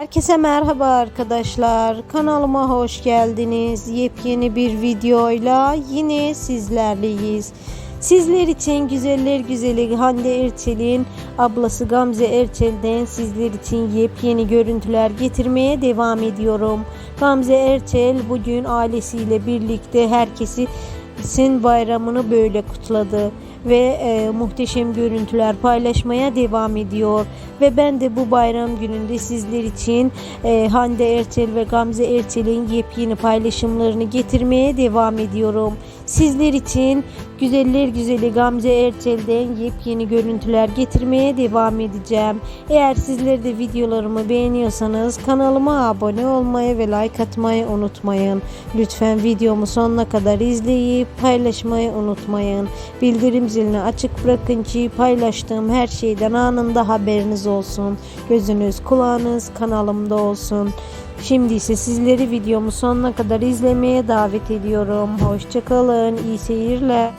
Herkese merhaba arkadaşlar. Kanalıma hoş geldiniz. Yepyeni bir videoyla yine sizlerleyiz. Sizler için güzeller güzeli Hande Erçel'in ablası Gamze Erçel'den sizler için yepyeni görüntüler getirmeye devam ediyorum. Gamze Erçel bugün ailesiyle birlikte herkesi sin bayramını böyle kutladı ve e, muhteşem görüntüler paylaşmaya devam ediyor ve ben de bu bayram gününde sizler için e, Hande Erçel ve Gamze Erçel'in yepyeni paylaşımlarını getirmeye devam ediyorum. Sizler için güzeller güzeli Gamze Erçel'den yepyeni görüntüler getirmeye devam edeceğim. Eğer sizler de videolarımı beğeniyorsanız kanalıma abone olmayı ve like atmayı unutmayın. Lütfen videomu sonuna kadar izleyip paylaşmayı unutmayın. Bildirim zilini açık bırakın ki paylaştığım her şeyden anında haberiniz olsun. Gözünüz kulağınız kanalımda olsun. Şimdi ise sizleri videomu sonuna kadar izlemeye davet ediyorum. Hoşçakalın, iyi seyirler.